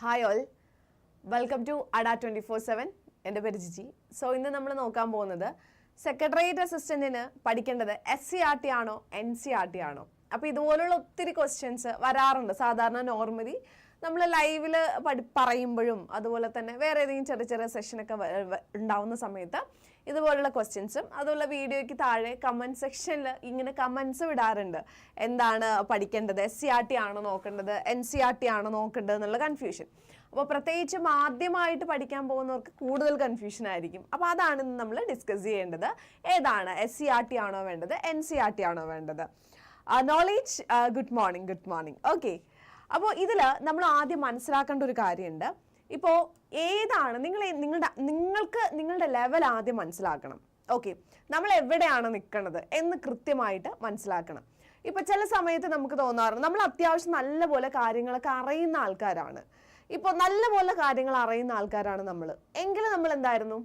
Hi all welcome to Adda twenty four seven എന്റെ പേര് Jiji. So ഇന്ന് നമ്മൾ നോക്കാൻ പോകുന്നത് സെക്രട്ടേറിയറ്റ് അസിസ്റ്റന്റിന് പഠിക്കേണ്ടത് എസ് സി ആർ ടി ആണോ എൻ സി ആർ ടി ആണോ? അപ്പോൾ ഇതുപോലുള്ള ഒത്തിരി ക്വസ്റ്റ്യൻസ് വരാറുണ്ട്. സാധാരണ നോർമലി നമ്മൾ ലൈവിൽ പഠി പറയുമ്പോഴും അതുപോലെ തന്നെ വേറെ ഏതെങ്കിലും ചെറിയ ചെറിയ സെഷനൊക്കെ ഉണ്ടാവുന്ന സമയത്ത് ഇതുപോലുള്ള ക്വസ്റ്റ്യൻസും അതുപോലെ വീഡിയോയ്ക്ക് താഴെ കമന്റ് സെക്ഷനിൽ ഇങ്ങനെ കമൻസ് വിടാറുണ്ട് എന്താണ് പഠിക്കേണ്ടത്? എസ് സി ആർ ടി ആണോ നോക്കേണ്ടത്? എൻ സി ആർ ടി ആണോ നോക്കേണ്ടത് എന്നുള്ള കൺഫ്യൂഷൻ അപ്പോൾ പ്രത്യേകിച്ചും ആദ്യമായിട്ട് പഠിക്കാൻ പോകുന്നവർക്ക് കൂടുതൽ കൺഫ്യൂഷൻ ആയിരിക്കും. അപ്പോൾ അതാണ് ഇന്ന് നമ്മൾ ഡിസ്കസ് ചെയ്യേണ്ടത്. ഏതാണ് എസ് സി ആർ ടി ആണോ വേണ്ടത്? എൻ സി ആർ ടി ആണോ വേണ്ടത്? Knowledge good morning good morning okay അപ്പോൾ ഇതിൽ നമ്മൾ ആദ്യം മനസ്സിലാക്കേണ്ട ഒരു കാര്യമുണ്ട്. ഇപ്പോൾ ഏതാണ് നിങ്ങൾ നിങ്ങളുടെ നിങ്ങൾക്ക് നിങ്ങളുടെ ലെവൽ ആദ്യം മനസ്സിലാക്കണം. ഓക്കെ നമ്മൾ എവിടെയാണ് നിൽക്കുന്നത് എന്ന് കൃത്യമായിട്ട് മനസ്സിലാക്കണം. ഇപ്പൊ ചില സമയത്ത് നമുക്ക് തോന്നാറുണ്ട് നമ്മൾ അത്യാവശ്യം നല്ലപോലെ കാര്യങ്ങളൊക്കെ അറിയുന്ന ആൾക്കാരാണ്. ഇപ്പോൾ നല്ലപോലെ കാര്യങ്ങൾ അറിയുന്ന ആൾക്കാരാണ് നമ്മൾ എങ്കിലും നമ്മൾ എന്തായിരുന്നു?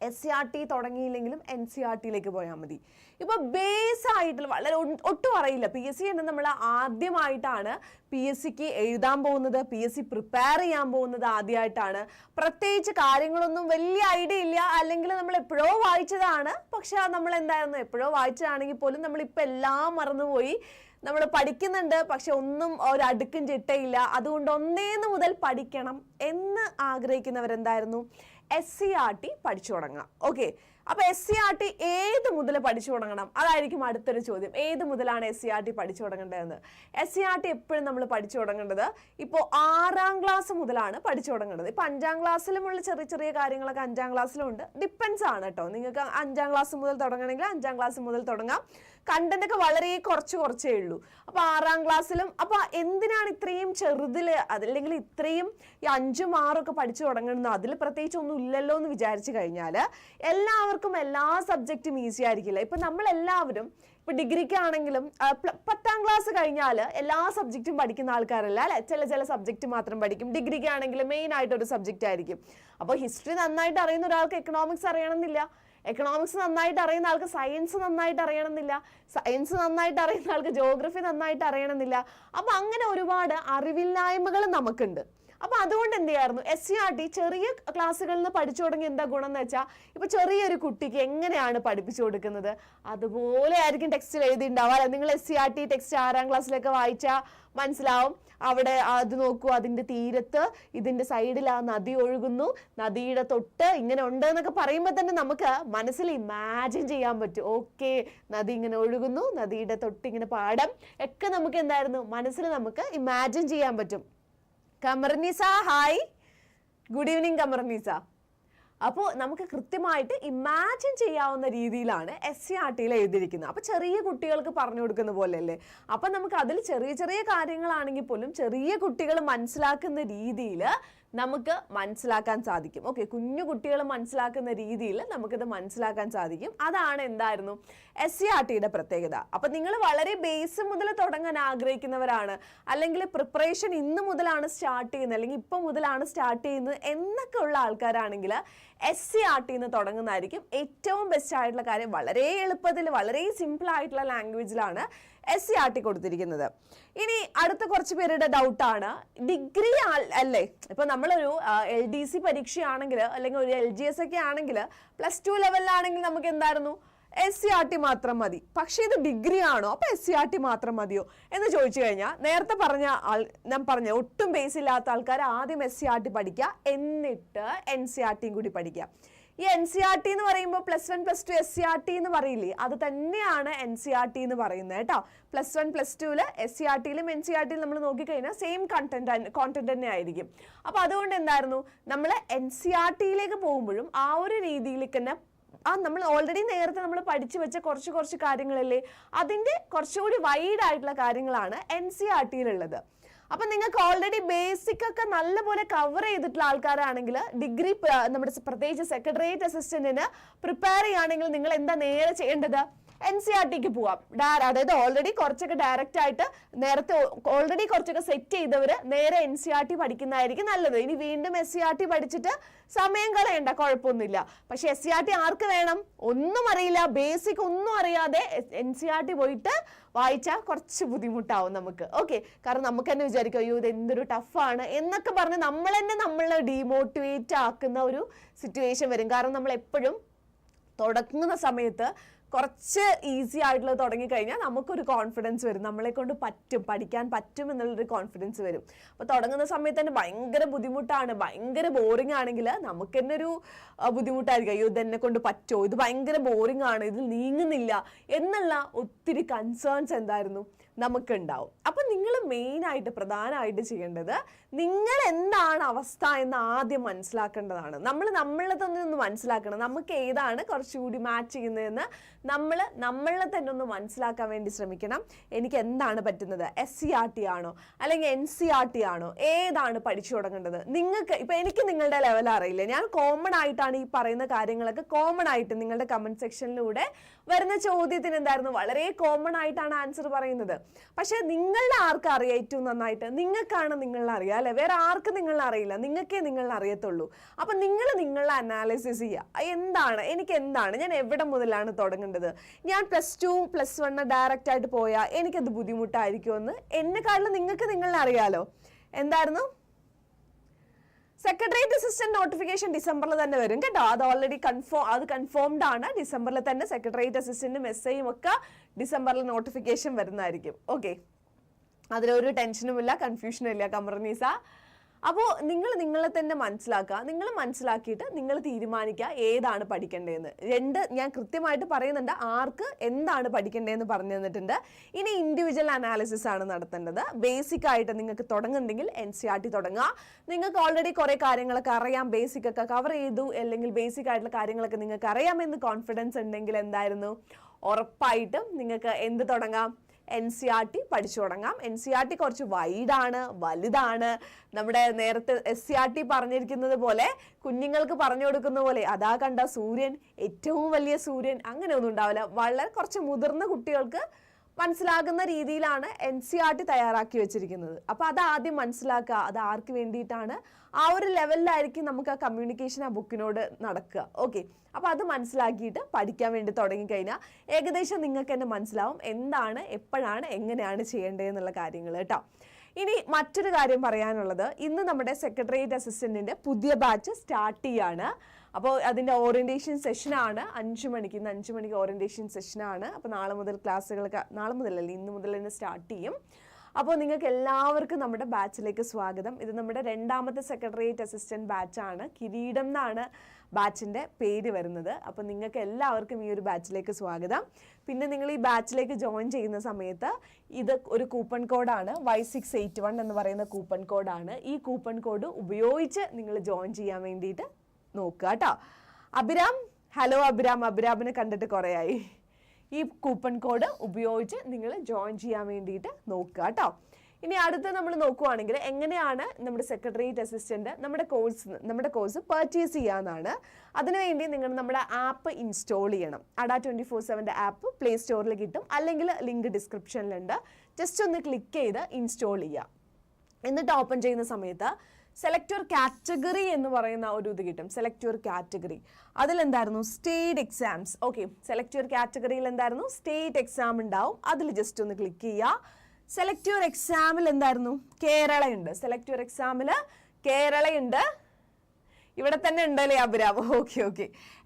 എസ് സി ആർ ടി തുടങ്ങിയില്ലെങ്കിലും എൻ സി ആർ ടിയിലേക്ക് പോയാൽ മതി. ഇപ്പൊ ബേസ് ആയിട്ടുള്ള വളരെ ഒട്ടും അറിയില്ല. പി എസ് സി എന്ന് നമ്മൾ ആദ്യമായിട്ടാണ് പി എസ് സിക്ക് എഴുതാൻ പോകുന്നത്. പി എസ് സി പ്രിപ്പയർ ചെയ്യാൻ പോകുന്നത് ആദ്യമായിട്ടാണ്. പ്രത്യേകിച്ച് കാര്യങ്ങളൊന്നും വലിയ ഐഡിയ ഇല്ല. അല്ലെങ്കിൽ നമ്മൾ എപ്പോഴോ വായിച്ചതാണ്. പക്ഷെ നമ്മൾ എന്തായിരുന്നു? എപ്പോഴോ വായിച്ചതാണെങ്കിൽ പോലും നമ്മൾ ഇപ്പൊ എല്ലാം മറന്നുപോയി. നമ്മൾ പഠിക്കുന്നുണ്ട്. പക്ഷെ ഒന്നും ഒരടുക്കും ചിട്ടയില്ല. അതുകൊണ്ട് ഒന്നേന്ന് മുതൽ പഠിക്കണം എന്ന് ആഗ്രഹിക്കുന്നവരെന്തായിരുന്നു? എസ് സി ആർ ടി പഠിച്ചു തുടങ്ങാം. ഓക്കെ അപ്പൊ എസ് സി ആർ ടി ഏത് മുതൽ പഠിച്ചു തുടങ്ങണം? അതായിരിക്കും അടുത്തൊരു ചോദ്യം. ഏത് മുതലാണ് എസ് സി ആർ ടി പഠിച്ചു തുടങ്ങേണ്ടതെന്ന്? എസ് സി ആർ ടി എപ്പോഴും നമ്മൾ പഠിച്ചു തുടങ്ങേണ്ടത് ഇപ്പോൾ ആറാം ക്ലാസ് മുതലാണ് പഠിച്ചു തുടങ്ങേണ്ടത്. ഇപ്പൊ അഞ്ചാം ക്ലാസ്സിലുമുള്ള ചെറിയ ചെറിയ കാര്യങ്ങളൊക്കെ അഞ്ചാം ക്ലാസ്സിലും ഉണ്ട് ഡിപ്പെൻസ് ആണ് കേട്ടോ നിങ്ങൾക്ക് അഞ്ചാം ക്ലാസ് മുതൽ തുടങ്ങണമെങ്കിൽ അഞ്ചാം ക്ലാസ് മുതൽ തുടങ്ങാം. കണ്ടന്റ് ഒക്കെ വളരെ കുറച്ച് കുറച്ചേ ഉള്ളൂ. അപ്പൊ ആറാം ക്ലാസ്സിലും അപ്പൊ എന്തിനാണ് ഇത്രയും ചെറുതിൽ അതല്ലെങ്കിൽ ഇത്രയും ഈ അഞ്ചും ആറും ഒക്കെ പഠിച്ചു തുടങ്ങുന്നത്? അതിൽ പ്രത്യേകിച്ച് ഒന്നും ഇല്ലല്ലോ എന്ന് വിചാരിച്ചു കഴിഞ്ഞാൽ എല്ലാവർക്കും എല്ലാ സബ്ജക്റ്റും ഈസി ആയിരിക്കില്ല. ഇപ്പൊ നമ്മൾ എല്ലാവരും ഇപ്പൊ ഡിഗ്രിക്കാണെങ്കിലും പത്താം ക്ലാസ് കഴിഞ്ഞാൽ എല്ലാ സബ്ജക്റ്റും പഠിക്കുന്ന ആൾക്കാരല്ല അല്ലെ? ചില ചില സബ്ജക്റ്റ് മാത്രം പഠിക്കും. ഡിഗ്രിക്ക് ആണെങ്കിൽ മെയിൻ ആയിട്ട് ഒരു സബ്ജക്റ്റ് ആയിരിക്കും അപ്പോൾ ഹിസ്റ്ററി നന്നായിട്ട് അറിയുന്ന ഒരാൾക്ക് എക്കണോമിക്സ് അറിയണമെന്നില്ല. എക്കണോമിക്സ് നന്നായിട്ട് അറിയുന്ന ആൾക്ക് സയൻസ് നന്നായിട്ട് അറിയണമെന്നില്ല. സയൻസ് നന്നായിട്ട് അറിയുന്ന ആൾക്ക് ജോഗ്രഫി നന്നായിട്ട് അറിയണമെന്നില്ല. അപ്പം അങ്ങനെ ഒരുപാട് അറിവില്ലായ്മകൾ നമുക്കുണ്ട്. അപ്പൊ അതുകൊണ്ട് എന്ത് ചെയ്യായിരുന്നു? എസ് സി ആർ ടി ചെറിയ ക്ലാസ്സുകളിൽ നിന്ന് പഠിച്ചു തുടങ്ങി എന്താ ഗുണം എന്ന് വെച്ചാൽ ഇപ്പൊ ചെറിയൊരു കുട്ടിക്ക് എങ്ങനെയാണ് പഠിപ്പിച്ചു കൊടുക്കുന്നത്? അതുപോലെ ആയിരിക്കും ടെക്സ്റ്റ് എഴുതിയിട്ടുണ്ടാവുക അല്ലെ? നിങ്ങൾ S C R T text ആറാം ക്ലാസ്സിലൊക്കെ വായിച്ചാൽ മനസ്സിലാവും. അവിടെ അത് നോക്കൂ അതിന്റെ തീരത്ത് ഇതിന്റെ സൈഡിൽ ആ നദി ഒഴുകുന്നു. നദിയുടെ തൊട്ട് ഇങ്ങനെ ഉണ്ട് എന്നൊക്കെ പറയുമ്പോൾ തന്നെ നമുക്ക് മനസ്സിൽ ഇമാജിൻ ചെയ്യാൻ പറ്റും. ഓക്കെ നദി ഇങ്ങനെ ഒഴുകുന്നു നദിയുടെ തൊട്ട് ഇങ്ങനെ പാടം. ഒക്കെ നമുക്ക് എന്തായിരുന്നു? മനസ്സിൽ നമുക്ക് ഇമാജിൻ ചെയ്യാൻ പറ്റും. Kamarnisa hi good evening Kamarnisa. അപ്പോൾ നമുക്ക് കൃത്യമായിട്ട് ഇമാജിൻ ചെയ്യാവുന്ന രീതിയിലാണ് എസ് സി ആർ ടിയിൽ എഴുതിയിരിക്കുന്നത്. അപ്പോൾ ചെറിയ കുട്ടികൾക്ക് പറഞ്ഞു കൊടുക്കുന്ന പോലെയല്ലേ? അപ്പം നമുക്ക് അതിൽ ചെറിയ ചെറിയ കാര്യങ്ങളാണെങ്കിൽ പോലും ചെറിയ കുട്ടികൾ മനസ്സിലാക്കുന്ന രീതിയിൽ നമുക്ക് മനസ്സിലാക്കാൻ സാധിക്കും. ഓക്കെ കുഞ്ഞു കുട്ടികൾ മനസ്സിലാക്കുന്ന രീതിയിൽ നമുക്കിത് മനസ്സിലാക്കാൻ സാധിക്കും. അതാണ് എന്തായിരുന്നു? എസ് സി ആർ ടിയുടെ പ്രത്യേകത. അപ്പം നിങ്ങൾ വളരെ ബേസ് മുതൽ തുടങ്ങാൻ ആഗ്രഹിക്കുന്നവരാണ്. അല്ലെങ്കിൽ പ്രിപ്പറേഷൻ ഇന്ന് മുതലാണ് സ്റ്റാർട്ട് ചെയ്യുന്നത്. അല്ലെങ്കിൽ ഇപ്പം മുതലാണ് സ്റ്റാർട്ട് ചെയ്യുന്നത് എന്നൊക്കെ ഉള്ള ആൾക്കാരാണെങ്കിൽ എസ് സി ആർ ടിന്ന് തുടങ്ങുന്നതായിരിക്കും ഏറ്റവും ബെസ്റ്റ് ആയിട്ടുള്ള കാര്യം. വളരെ എളുപ്പത്തിൽ വളരെ സിമ്പിൾ ആയിട്ടുള്ള ലാംഗ്വേജിലാണ് എസ് സി ആർ ടി കൊടുത്തിരിക്കുന്നത്. ഇനി അടുത്ത കുറച്ച് പേരുടെ ഡൗട്ടാണ് ഡിഗ്രി അല്ലേ? ഇപ്പൊ നമ്മളൊരു എൽ ഡി സി പരീക്ഷയാണെങ്കിൽ അല്ലെങ്കിൽ ഒരു എൽ ജി എസ് ഒക്കെ ആണെങ്കിൽ പ്ലസ് ടു ലെവലിലാണെങ്കിൽ നമുക്ക് എന്തായിരുന്നു? എസ് സി ആർ ടി മാത്രം മതി. പക്ഷേ ഇത് ഡിഗ്രി ആണോ? അപ്പൊ എസ് സി ആർ ടി മാത്രം മതിയോ? എന്ന് ചോദിച്ചു കഴിഞ്ഞാൽ നേരത്തെ പറഞ്ഞ ആൾ ഞാൻ പറഞ്ഞ ഒട്ടും ബേസ് ഇല്ലാത്ത ആൾക്കാർ ആദ്യം എസ് സി ആർ ടി പഠിക്കുക. എന്നിട്ട് എൻ സി ആർ ടിയും കൂടി പഠിക്കുക. ഈ എൻ സി ആർ ടി എന്ന് പറയുമ്പോൾ plus one plus two S C R T എന്ന് പറയില്ലേ? അത് തന്നെയാണ് എൻ സി ആർ ടി എന്ന് പറയുന്നത് കേട്ടോ. പ്ലസ് വൺ പ്ലസ് ടുവിൽ എസ് സി ആർ ടിയിലും എൻ സി ആർ ടിയിലും നമ്മൾ നോക്കിക്കഴിഞ്ഞാൽ സെയിം കണ്ടന്റ് കോണ്ടന്റ് തന്നെ ആയിരിക്കും. അപ്പോൾ അതുകൊണ്ട് എന്തായിരുന്നു? നമ്മൾ എൻ സി ആർ ടിയിലേക്ക് പോകുമ്പോഴും ആ ഒരു രീതിയിലേക്ക് തന്നെ ആ നമ്മൾ ഓൾറെഡി നേരത്തെ നമ്മൾ പഠിച്ചു വെച്ച കുറച്ച് കുറച്ച് കാര്യങ്ങളല്ലേ? അതിന്റെ കുറച്ചുകൂടി വൈഡ് ആയിട്ടുള്ള കാര്യങ്ങളാണ് എൻ സി ആർ ടിയിലുള്ളത് അപ്പൊ നിങ്ങൾക്ക് ഓൾറെഡി ബേസിക് ഒക്കെ നല്ലപോലെ കവർ ചെയ്തിട്ടുള്ള ആൾക്കാരാണെങ്കിൽ ഡിഗ്രി നമ്മുടെ പ്രത്യേകിച്ച് സെക്രട്ടേറിയറ്റ് അസിസ്റ്റന്റിന് പ്രിപ്പയർ ചെയ്യുകയാണെങ്കിൽ നിങ്ങൾ എന്താ നേരെ ചെയ്യേണ്ടത്? എൻ സി ആർ ടിക്ക് പോവാം. അതായത് ഓൾറെഡി കുറച്ചൊക്കെ ഡയറക്റ്റ് ആയിട്ട് നേരത്തെ ഓൾറെഡി കുറച്ചൊക്കെ സെറ്റ് ചെയ്തവർ നേരെ എൻ സി ആർ ടി പഠിക്കുന്നതായിരിക്കും നല്ലത്. ഇനി വീണ്ടും എസ് സി ആർ ടി പഠിച്ചിട്ട് സമയം കളയണ്ട കുഴപ്പമൊന്നുമില്ല. പക്ഷെ എസ് സി ആർ ടി ആർക്ക് വേണം? ഒന്നും അറിയില്ല. ബേസിക് ഒന്നും അറിയാതെ എൻ സി ആർ ടി പോയിട്ട് വായിച്ചാൽ കുറച്ച് ബുദ്ധിമുട്ടാവും നമുക്ക്. ഓക്കെ കാരണം നമുക്ക് തന്നെ വിചാരിക്കും അയ്യോ ഇത് എന്തൊരു ടഫാണ് എന്നൊക്കെ പറഞ്ഞ് നമ്മൾ തന്നെ നമ്മളെ ഡീമോട്ടിവേറ്റ് ആക്കുന്ന ഒരു സിറ്റുവേഷൻ വരും. കാരണം നമ്മൾ എപ്പോഴും തുടങ്ങുന്ന സമയത്ത് കുറച്ച് ഈസി ആയിട്ടുള്ളത് തുടങ്ങിക്കഴിഞ്ഞാൽ നമുക്കൊരു കോൺഫിഡൻസ് വരും. നമ്മളെ കൊണ്ട് പറ്റും. പഠിക്കാൻ പറ്റും എന്നുള്ളൊരു കോൺഫിഡൻസ് വരും. അപ്പോൾ തുടങ്ങുന്ന സമയത്ത് തന്നെ ഭയങ്കര ബുദ്ധിമുട്ടാണ്. ഭയങ്കര ബോറിംഗ് ആണെങ്കിൽ നമുക്ക് തന്നെ ഒരു ബുദ്ധിമുട്ടായിരിക്കും. അയ്യോ ഇതെന്നെ കൊണ്ട് പറ്റുമോ ഇത് ഭയങ്കര ബോറിംഗ് ആണ്. ഇത് നീങ്ങുന്നില്ല എന്നുള്ള ഒത്തിരി കൺസേൺസ് എന്തായിരുന്നു? നമുക്കുണ്ടാവും. അപ്പം നിങ്ങൾ മെയിനായിട്ട് പ്രധാനമായിട്ട് ചെയ്യേണ്ടത് നിങ്ങൾ എന്താണ് അവസ്ഥ എന്ന് ആദ്യം മനസ്സിലാക്കേണ്ടതാണ്. നമ്മൾ നമ്മളെ തന്നെ ഒന്ന് മനസ്സിലാക്കണം. നമുക്ക് ഏതാണ് കുറച്ചുകൂടി മാച്ച് ചെയ്യുന്നതെന്ന് നമ്മൾ നമ്മളെ തന്നെ ഒന്ന് മനസ്സിലാക്കാൻ വേണ്ടി ശ്രമിക്കണം. എനിക്ക് എന്താണ് പറ്റുന്നത്? എസ് സി ആർ ടി ആണോ? അല്ലെങ്കിൽ എൻ സി ആർ ടി ആണോ? ഏതാണ് പഠിച്ചു തുടങ്ങേണ്ടത്? നിങ്ങൾക്ക് ഇപ്പൊ എനിക്ക് നിങ്ങളുടെ ലെവൽ അറിയില്ല? ഞാൻ കോമൺ ആയിട്ടാണ് ഈ പറയുന്ന കാര്യങ്ങളൊക്കെ കോമൺ ആയിട്ട് നിങ്ങളുടെ കമന്റ് സെക്ഷനിലൂടെ വരുന്ന ചോദ്യത്തിന് എന്തായിരുന്നു? വളരെ കോമൺ ആയിട്ടാണ് ആൻസർ പറയുന്നത്. പക്ഷേ നിങ്ങളുടെ ആർക്ക് അറിയാം ഏറ്റവും നന്നായിട്ട്? നിങ്ങൾക്കാണ് നിങ്ങളെ അറിയാം അല്ലെ? വേറെ ആർക്കും നിങ്ങളെ അറിയില്ല? നിങ്ങൾക്കേ നിങ്ങളെ അറിയത്തുള്ളൂ. അപ്പൊ നിങ്ങൾ നിങ്ങളെ അനാലിസിസ് ചെയ്യുക. എന്താണ്? എനിക്ക് എന്താണ്? ഞാൻ എവിടെ മുതലാണ് തുടങ്ങേണ്ടത്? ഞാൻ plus two plus one direct ആയിട്ട് പോയാൽ എനിക്കത് ബുദ്ധിമുട്ടായിരിക്കുമെന്ന് എന്നെക്കാളും നിങ്ങൾക്ക് നിങ്ങളെ അറിയാലോ. എന്തായിരുന്നു? സെക്രട്ടേറിയറ്റ് അസിസ്റ്റന്റ് നോട്ടിഫിക്കേഷൻ ഡിസംബറിൽ തന്നെ വരും. കേട്ടോ? അത് ഓൾറെഡി കൺഫേം അത് കൺഫേംഡ് ആണ്. ഡിസംബറിൽ തന്നെ സെക്രട്ടേറിയറ്റ് അസിസ്റ്റന്റും എസ് ഐയും ഒക്കെ ഡിസംബറിൽ നോട്ടിഫിക്കേഷൻ വരുന്നതായിരിക്കും. ഓക്കെ അതിലൊരു ടെൻഷനും ഇല്ല കൺഫ്യൂഷനും ഇല്ല കമർനീസ അപ്പോൾ നിങ്ങൾ നിങ്ങളെ തന്നെ മനസ്സിലാക്കുക. നിങ്ങൾ മനസ്സിലാക്കിയിട്ട് നിങ്ങൾ തീരുമാനിക്കുക ഏതാണ് പഠിക്കേണ്ടതെന്ന്. രണ്ട് ഞാൻ കൃത്യമായിട്ട് പറയുന്നുണ്ട് ആർക്ക് എന്താണ് പഠിക്കേണ്ടതെന്ന് പറഞ്ഞു തന്നിട്ടുണ്ട്. ഇനി ഇൻഡിവിജ്വൽ അനാലിസിസ് ആണ് നടത്തേണ്ടത്. ബേസിക് ആയിട്ട് നിങ്ങൾക്ക് തുടങ്ങുന്നുണ്ടെങ്കിൽ എൻ സി ആർ ടി തുടങ്ങുക. നിങ്ങൾക്ക് ഓൾറെഡി കുറേ കാര്യങ്ങളൊക്കെ അറിയാം. ബേസിക് ഒക്കെ കവർ ചെയ്തു. അല്ലെങ്കിൽ ബേസിക് ആയിട്ടുള്ള കാര്യങ്ങളൊക്കെ നിങ്ങൾക്ക് അറിയാമെന്ന് കോൺഫിഡൻസ് ഉണ്ടെങ്കിൽ എന്തായിരുന്നു? ഉറപ്പായിട്ടും നിങ്ങൾക്ക് എന്ത് തുടങ്ങാം? എൻ സി ആർ ടി പഠിച്ചു തുടങ്ങാം എൻ സി ആർ ടി കുറച്ച് വൈഡാണ് വലുതാണ്. നമ്മുടെ നേരത്തെ എസ് സി ആർ ടി പറഞ്ഞിരിക്കുന്നത് പോലെ കുഞ്ഞുങ്ങൾക്ക് പറഞ്ഞു കൊടുക്കുന്ന പോലെ അതാ കണ്ട സൂര്യൻ ഏറ്റവും വലിയ സൂര്യൻ അങ്ങനെ ഒന്നും ഉണ്ടാവില്ല. വളരെ കുറച്ച് മുതിർന്ന കുട്ടികൾക്ക് മനസ്സിലാകുന്ന രീതിയിലാണ് എൻ സി ആർ ടി തയ്യാറാക്കി വെച്ചിരിക്കുന്നത്. അപ്പൊ അത് ആദ്യം മനസ്സിലാക്കുക. അത് ആർക്ക് വേണ്ടിയിട്ടാണ്? ആ ഒരു ലെവലിലായിരിക്കും നമുക്ക് ആ കമ്മ്യൂണിക്കേഷൻ ആ ബുക്കിനോട് നടക്കുക. ഓക്കെ അപ്പൊ അത് മനസ്സിലാക്കിയിട്ട് പഠിക്കാൻ വേണ്ടി തുടങ്ങിക്കഴിഞ്ഞാൽ ഏകദേശം നിങ്ങൾക്ക് തന്നെ മനസ്സിലാവും എന്താണ് എപ്പോഴാണ് എങ്ങനെയാണ് ചെയ്യേണ്ടതെന്നുള്ള കാര്യങ്ങൾ കേട്ടോ. ഇനി മറ്റൊരു കാര്യം പറയാനുള്ളത്. ഇന്ന് നമ്മുടെ സെക്രട്ടേറിയറ്റ് അസിസ്റ്റന്റിന്റെ പുതിയ ബാച്ച് സ്റ്റാർട്ട് ചെയ്യാണ്. അപ്പോൾ അതിന്റെ ഓറിയന്റേഷൻ സെഷനാണ് അഞ്ച് മണിക്ക് ഇന്ന് അഞ്ച് മണിക്ക് ഓറിയന്റേഷൻ സെഷനാണ് അപ്പോൾ നാളെ മുതൽ ക്ലാസ്സുകളൊക്കെ നാളെ മുതൽ മുതലല്ല ഇന്ന് മുതൽ തന്നെ സ്റ്റാർട്ട് ചെയ്യും. അപ്പോൾ നിങ്ങൾക്ക് എല്ലാവർക്കും നമ്മുടെ ബാച്ചിലേക്ക് സ്വാഗതം. ഇത് നമ്മുടെ രണ്ടാമത്തെ സെക്രട്ടേറിയറ്റ് അസിസ്റ്റന്റ് ബാച്ചാണ് കിരീടം എന്നാണ് ബാച്ചിന്റെ പേര് വരുന്നത്. അപ്പോൾ നിങ്ങൾക്ക് എല്ലാവർക്കും ഈ ഒരു ബാച്ചിലേക്ക് സ്വാഗതം. പിന്നെ നിങ്ങൾ ഈ ബാച്ചിലേക്ക് ജോയിൻ ചെയ്യുന്ന സമയത്ത് ഇത് ഒരു കൂപ്പൺ കോഡാണ് വൈ സിക്സ് എയ്റ്റ് വൺ എന്ന് പറയുന്ന കൂപ്പൺ കോഡാണ് ഈ കൂപ്പൺ കോഡ് ഉപയോഗിച്ച് നിങ്ങൾ ജോയിൻ ചെയ്യാൻ വേണ്ടിയിട്ട് നോക്കുക കേട്ടോ. അഭിരാം ഹലോ അഭിരാം. അഭിരാമിനെ കണ്ടിട്ട് കുറേയായി. ഈ കൂപ്പൺ കോഡ് ഉപയോഗിച്ച് നിങ്ങൾ ജോയിൻ ചെയ്യാൻ വേണ്ടിയിട്ട് നോക്കുക കേട്ടോ. ഇനി അടുത്ത് നമ്മൾ നോക്കുവാണെങ്കിൽ എങ്ങനെയാണ് നമ്മുടെ സെക്രട്ടേറിയറ്റ് അസിസ്റ്റന്റ് നമ്മുടെ കോഴ്സ് നമ്മുടെ കോഴ്സ് പർച്ചേസ് ചെയ്യാന്നാണ്. അതിനുവേണ്ടി നിങ്ങൾ നമ്മുടെ ആപ്പ് ഇൻസ്റ്റാൾ ചെയ്യണം. അഡ ട്വന്റി ഫോർ സെവന്റെ ആപ്പ് പ്ലേ സ്റ്റോറിൽ കിട്ടും. അല്ലെങ്കിൽ ലിങ്ക് ഡിസ്ക്രിപ്ഷനിലുണ്ട് ജസ്റ്റ് ഒന്ന് ക്ലിക്ക് ചെയ്ത് ഇൻസ്റ്റാൾ ചെയ്യുക എന്നിട്ട് ഓപ്പൺ ചെയ്യുന്ന സമയത്ത് സെലക്ട് യുവർ കാറ്റഗറി എന്ന് പറയുന്ന ഒരു ഇത് കിട്ടും. Select your category അതിലെന്തായിരുന്നു? State exams okay select your കാറ്റഗറിയിൽ എന്തായിരുന്നു? സ്റ്റേറ്റ് എക്സാം ഉണ്ടാവും. അതിൽ ജസ്റ്റ് ഒന്ന് ക്ലിക്ക് ചെയ്യുക. സെലക്ട് യുവർ എക്സാമിൽ എന്തായിരുന്നു? കേരളയുണ്ട് സെലക്ട് യുവർ എക്സാമിൽ കേരളയുണ്ട് ഇവിടെ തന്നെ ഉണ്ടല്ലേ അഭിരാവ് ഓക്കെ ഓക്കെ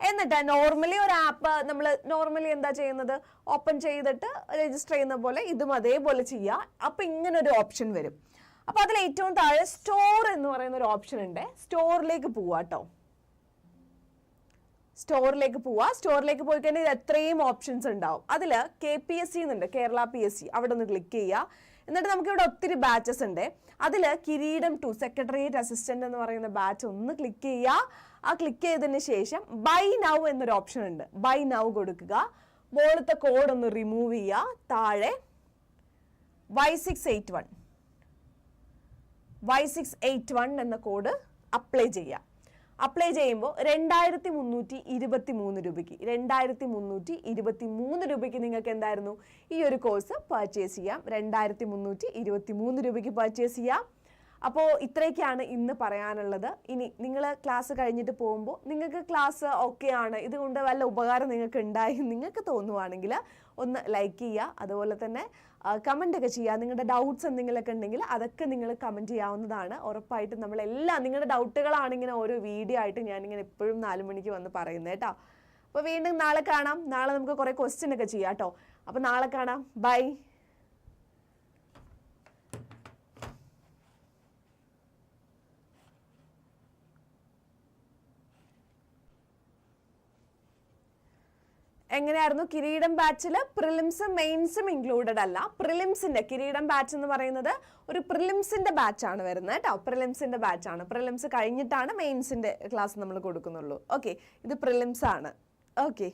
എന്നിട്ട് നോർമലി ഒരു ആപ്പ് നമ്മൾ നോർമലി എന്താ ചെയ്യുന്നത്? ഓപ്പൺ ചെയ്തിട്ട് രജിസ്റ്റർ ചെയ്യുന്ന പോലെ ഇതും അതേപോലെ ചെയ്യുക. അപ്പം ഇങ്ങനെ ഒരു ഓപ്ഷൻ വരും. അപ്പോൾ അതിൽ ഏറ്റവും താഴെ സ്റ്റോർ എന്ന് പറയുന്ന ഒരു ഓപ്ഷൻ ഉണ്ട്. സ്റ്റോറിലേക്ക് പോവുക കേട്ടോ സ്റ്റോറിലേക്ക് പോവുക സ്റ്റോറിലേക്ക് പോയി കഴിഞ്ഞാൽ ഇത് എത്രയും ഓപ്ഷൻസ് ഉണ്ടാവും. അതിൽ കെ പി എസ് സി എന്നുണ്ട്. കേരള പി എസ് സി അവിടെ ഒന്ന് ക്ലിക്ക് ചെയ്യുക. എന്നിട്ട് നമുക്ക് ഇവിടെ ഒത്തിരി ബാച്ചസ് ഉണ്ട്. അതിൽ കിരീടം ടു സെക്രട്ടേറിയറ്റ് അസിസ്റ്റന്റ് എന്ന് പറയുന്ന ബാച്ച് ഒന്ന് ക്ലിക്ക് ചെയ്യുക. ആ ക്ലിക്ക് ചെയ്തതിന് ശേഷം ബൈ നൗ എന്നൊരു ഓപ്ഷൻ ഉണ്ട്. ബൈ നൗ കൊടുക്കുക. മുകളിലത്തെ കോഡ് ഒന്ന് റിമൂവ് ചെയ്യുക. താഴെ Y six eight one Y six eight one എന്ന കോഡ് അപ്ലൈ ചെയ്യുക അപ്ലൈ ചെയ്യുമ്പോൾ രണ്ടായിരത്തി മുന്നൂറ്റി ഇരുപത്തി മൂന്ന് രൂപയ്ക്ക് രണ്ടായിരത്തി മുന്നൂറ്റി ഇരുപത്തി മൂന്ന് രൂപയ്ക്ക് നിങ്ങൾക്ക് എന്തായിരുന്നു? ഈ ഒരു കോഴ്സ് പർച്ചേസ് ചെയ്യാം. രണ്ടായിരത്തി മുന്നൂറ്റി ഇരുപത്തി മൂന്ന് രൂപയ്ക്ക് പർച്ചേസ് ചെയ്യാം. അപ്പോൾ ഇത്രയൊക്കെയാണ് ഇന്ന് പറയാനുള്ളത്. ഇനി നിങ്ങൾ ക്ലാസ് കഴിഞ്ഞിട്ട് പോകുമ്പോൾ നിങ്ങൾക്ക് ക്ലാസ് ഓക്കെ ആണ്. ഇതുകൊണ്ട് വല്ല ഉപകാരം നിങ്ങൾക്ക് ഉണ്ടായി നിങ്ങൾക്ക് തോന്നുവാണെങ്കിൽ ഒന്ന് ലൈക്ക് ചെയ്യുക. അതുപോലെ തന്നെ കമന്റ് ഒക്കെ ചെയ്യുക. നിങ്ങളുടെ ഡൗട്ട്സ് എന്തെങ്കിലുമൊക്കെ ഉണ്ടെങ്കിൽ അതൊക്കെ നിങ്ങൾ കമന്റ് ചെയ്യാവുന്നതാണ്. ഉറപ്പായിട്ടും നമ്മളെല്ലാം നിങ്ങളുടെ ഡൗട്ടുകളാണ് ഇങ്ങനെ ഓരോ വീഡിയോ ആയിട്ട് ഞാനിങ്ങനെ എപ്പോഴും നാല് മണിക്ക് വന്ന് പറയുന്നത് കേട്ടോ. അപ്പോൾ വീണ്ടും നാളെ കാണാം. നാളെ നമുക്ക് കുറേ ക്വസ്റ്റ്യൻ ഒക്കെ ചെയ്യാം കേട്ടോ. അപ്പോൾ നാളെ കാണാം. ബൈ എങ്ങനെയായിരുന്നു? കിരീടം ബാച്ചിൽ പ്രിലിംസും മെയിൻസും ഇൻക്ലൂഡഡ് അല്ല. പ്രിലിംസിന്റെ കിരീടം ബാച്ച് എന്ന് പറയുന്നത് ഒരു പ്രിലിംസിന്റെ ബാച്ച് ആണ് വരുന്നത് കേട്ടോ. പ്രിലിംസിന്റെ ബാച്ച് ആണ്. പ്രിലിംസ് കഴിഞ്ഞിട്ടാണ് മെയിൻസിന്റെ ക്ലാസ് നമ്മൾ കൊടുക്കുന്നുള്ളൂ. ഓക്കെ ഇത് പ്രിലിംസ് ആണ്. ഓക്കെ